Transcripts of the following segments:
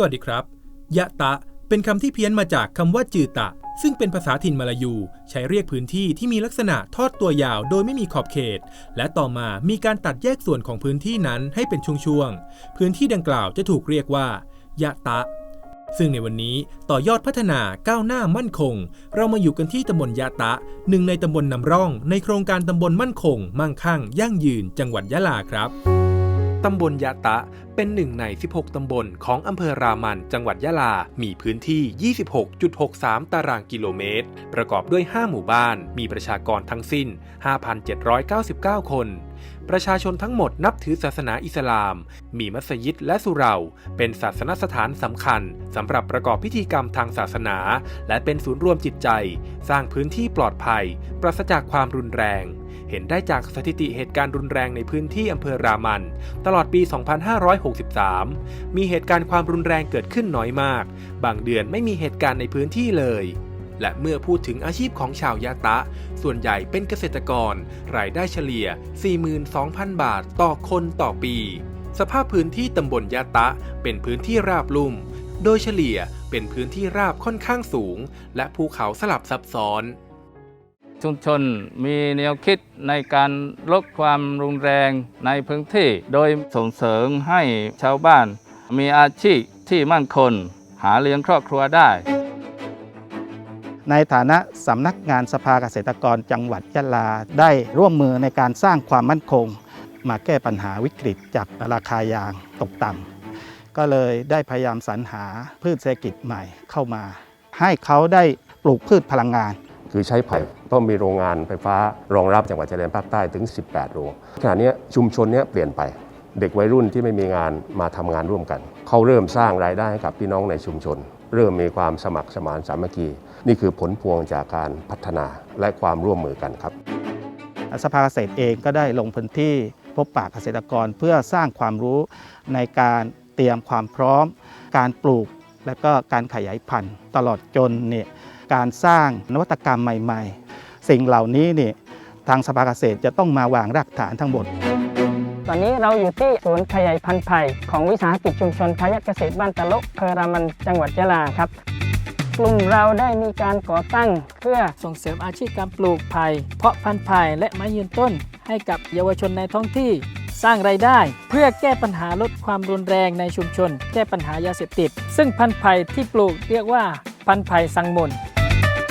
สวัสดีครับ ยะตะ เป็นคำที่เพี้ยนมาจากคำว่าจือตะ ซึ่งเป็นภาษาถิ่นมาลายู ใช้เรียกพื้นที่ที่มีลักษณะทอดตัวยาวโดยไม่มีขอบเขต และต่อมามีการตัดแยกส่วนของพื้นที่นั้นให้เป็นช่วงๆ พื้นที่ดังกล่าวจะถูกเรียกว่า ยะตะ ซึ่งในวันนี้ต่อยอดพัฒนาก้าวหน้ามั่นคง เรามาอยู่กันที่ตำบลยะตะ หนึ่งในตำบลนำร่อง ในโครงการตำบลมั่นคง มั่งคั่ง ยั่งยืน จังหวัดยะลาครับตำบลยะตะ เป็นหนึ่งใน 16 ตำบลของอำเภอรามันจังหวัดยะลา มีพื้นที่ 26.63 ตารางกิโลเมตร ประกอบด้วย 5 หมู่บ้าน มีประชากรทั้งสิ้น 5,799 คน ประชาชนทั้งหมดนับถือศาสนาอิสลาม มีมัสยิดและสุเหราเป็นศาสนสถานสำคัญสำหรับประกอบพิธีกรรมทางศาสนา และเป็นศูนย์รวมจิตใจ สร้างพื้นที่ปลอดภัย ปราศจากความรุนแรงเห็นได้จากสถิติเหตุการณ์รุนแรงในพื้นที่อำเภอรามัน ตลอดปี2563 มีเหตุการณ์ความรุนแรงเกิดขึ้นน้อยมาก บางเดือนไม่มีเหตุการณ์ในพื้นที่เลย และเมื่อพูดถึงอาชีพของชาวยะตะ ส่วนใหญ่เป็นเกษตรกร รายได้เฉลี่ย 42,000 บาทต่อคนต่อปี สภาพพื้นที่ตำบลยะตะ เป็นพื้นที่ราบลุ่ม โดยเฉลี่ยเป็นพื้นที่ราบค่อนข้างสูง และภูเขาสลับซับซ้อน ชุมชนมีแนวคิดในการลดความรุนแรงในพื้นที่ โดยส่งเสริมให้ชาวบ้าน มีอาชีพที่มั่นคงหาเลี้ยงครอบครัวได้ ในฐานะสำนักงานสภาเกษตรกรจังหวัดยะลาได้ร่วมมือในการสร้างความมั่นคง มาแก้ปัญหาวิกฤตจากราคายางตกต่ำก็เลยได้พยายามสรรหาพืชเศรษฐกิจใหม่เข้ามา ให้เขาได้ปลูกพืชพลังงาน คือใช้ไผ่ต้องมีโรงงานไฟฟ้ารองรับจังหวัดชายแดนภาคใต้ถึง 18 โรงขณะนี้ชุมชนนี้เปลี่ยนไปเด็กวัยรุ่นที่ไม่มีงานมาทำงานร่วมกัน เขาเริ่มสร้างรายได้ให้กับพี่น้องในชุมชน เริ่มมีความสมัครสมานสามัคคี นี่คือผลพวงจากการพัฒนาและความร่วมมือกันครับ สภาเกษตรเองก็ได้ลงพื้นที่พบปะเกษตรกรเพื่อสร้างความรู้ในการเตรียมความพร้อม การปลูก และก็การขยายพันธุ์ตลอดจนเนี่ยการสร้างนวัตกรรมใหม่ ๆ สิ่งเหล่านี้เนี่ยทางสภาเกษตรจะต้องมาวางรากฐานทั้งหมดตอนนี้เราอยู่ที่ศูนย์ขยายพันธุ์ไผ่ของวิสาหกิจชุมชนพยัคเกษตรบ้านตะลุอำเพรามันจังหวัดยะลาครับ กลุ่มเราได้มีการก่อตั้งเพื่อส่งเสริมอาชีพการปลูกไผ่เพาะพันธุ์ไผ่และไม้ยืนต้นให้กับเยาวชนในท้องที่ สร้างไรายได้ เพื่อแก้ปัญหาลดความรุนแรงในชุมชน แก้ปัญหายาเสพติด ซึ่งพันธุ์ไผ่ที่ปลูกเรียกว่าพันธุ์ไผ่สังมน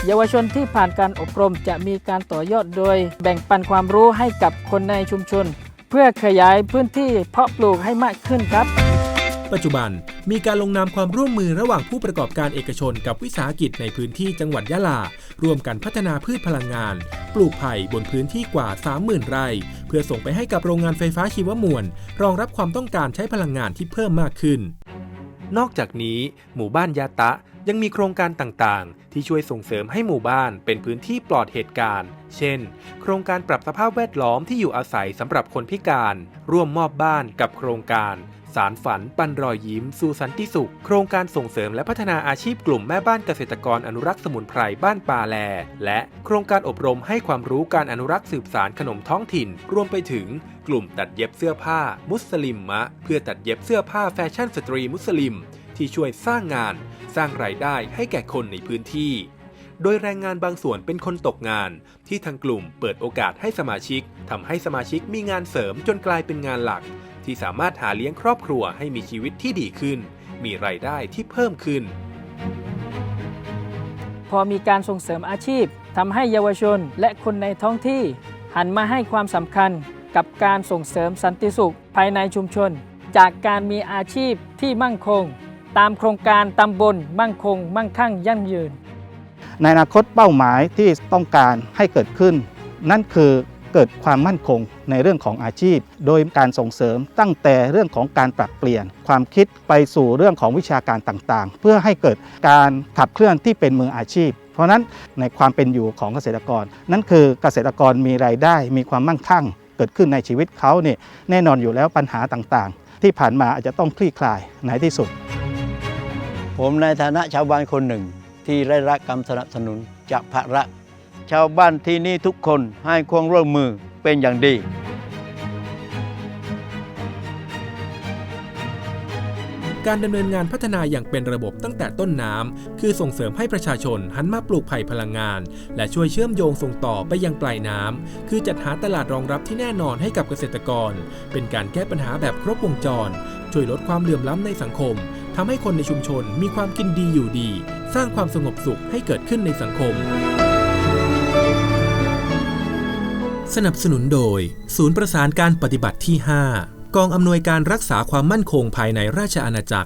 เยาวชนที่ผ่านการอบรมจะมีการต่อยอดโดย แบ่งปันความรู้ให้กับคนในชุมชน เพื่อขยายพื้นที่เพาะปลูกให้มากขึ้นครับ ปัจจุบันมีการลงนามความร่วมมือระหว่างผู้ประกอบการเอกชนกับวิสาหกิจในพื้นที่จังหวัดยะลา ร่วมกันพัฒนาพืชพลังงาน ปลูกไผ่บนพื้นที่กว่า 30,000 ไร่ เพื่อส่งไปให้กับโรงงานไฟฟ้าชีวมวล รองรับความต้องการใช้พลังงานที่เพิ่มมากขึ้น นอกจากนี้ หมู่บ้านยาตะยังมีโครงการต่างๆ ที่ช่วยส่งเสริมให้หมู่บ้านเป็นพื้นที่ปลอดเหตุการณ์ เช่น โครงการปรับสภาพแวดล้อมที่อยู่อาศัยสำหรับคนพิการ ร่วมมอบบ้านกับโครงการ สารฝัน ปันรอยยิ้ม สู่สันติสุข โครงการส่งเสริมและพัฒนาอาชีพกลุ่มแม่บ้านเกษตรกรอนุรักษ์สมุนไพรบ้านปาแล และโครงการอบรมให้ความรู้การอนุรักษ์สืบสารขนมท้องถิ่น รวมไปถึงกลุ่มตัดเย็บเสื้อผ้า มุสลิมมะ เพื่อตัดเย็บเสื้อผ้าแฟชั่นสตรีมุสลิม ที่ช่วยสร้างงาน สร้างรายได้ให้แก่คนในพื้นที่ โดยแรงงานบางส่วนเป็นคนตกงาน ที่ทางกลุ่มเปิดโอกาสให้สมาชิกทำให้สมาชิกมีงานเสริมจนกลายเป็นงานหลัก ที่สามารถหาเลี้ยงครอบครัวให้มีชีวิตที่ดีขึ้น มีรายได้ที่เพิ่มขึ้น พอมีการส่งเสริมอาชีพทำให้เยาวชนและคนในท้องที่ หันมาให้ความสำคัญกับการส่งเสริมสันติสุขภายในชุมชน จากการมีอาชีพที่มั่งคง ตามโครงการตำบลมั่งคง มั่งคั่งยั่งยืน ในอนาคตเป้าหมายที่ต้องการให้เกิดขึ้น นั่นคือเกิดความมั่นคงในเรื่องของอาชีพ โดยการส่งเสริมตั้งแต่เรื่องของการปรับเปลี่ยน ความคิดไปสู่เรื่องของวิชาการต่างๆ เพื่อให้เกิดการขับเคลื่อนที่เป็นมืออาชีพ เพราะนั้นในความเป็นอยู่ของเกษตรกร นั่นคือเกษตรกรมีรายได้มีความมั่งคั่ง เกิดขึ้นในชีวิตเขาเนี่ยแน่นอนอยู่แล้วปัญหาต่างๆ ที่ผ่านมาอาจจะต้องคลี่คลายในที่สุด ผมในฐานะชาวบ้านคนหนึ่ง ที่ได้รับการสนับสนุนจากพระรักชาวบ้านที่นี่ทุกคนให้ความร่วมมือเป็นอย่างดี การดำเนินงานพัฒนาอย่างเป็นระบบตั้งแต่ต้นน้ำคือส่งเสริมให้ประชาชนหันมาปลูกไผ่พลังงาน และช่วยเชื่อมโยงส่งต่อไปยังปลายน้ำคือจัดหาตลาดรองรับที่แน่นอนให้กับเกษตรกร เป็นการแก้ปัญหาแบบครบวงจร ช่วยลดความเหลื่อมล้ำในสังคมทำให้คนในชุมชนมีความกินดีอยู่ดี สร้างความสงบสุขให้เกิดขึ้นในสังคม สนับสนุนโดย ศูนย์ประสานการปฏิบัติที่ 5 กองอำนวยการรักษาความมั่นคงภายในราชอาณาจักร